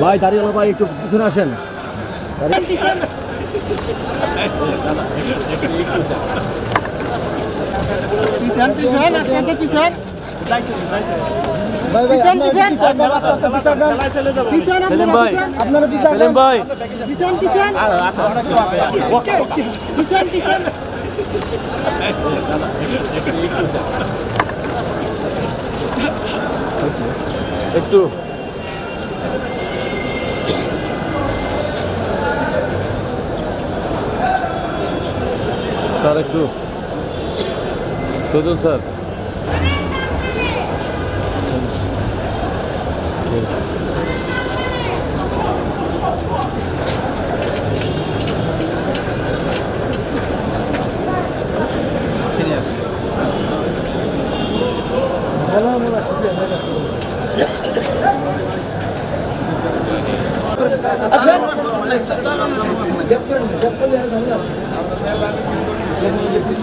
ভাই দাঁড়িয়ে ভাই একটু পিছনে আসেন। পিছন পিছন আস্তে আস্তে পিছন। পিছন পিছন পিছন আপনারা ভাই। পিছন আপনারা পিছনে সেলিম ভাই পিছন পিছন পিছন পিছন একটু স্যার একটু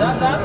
짠짠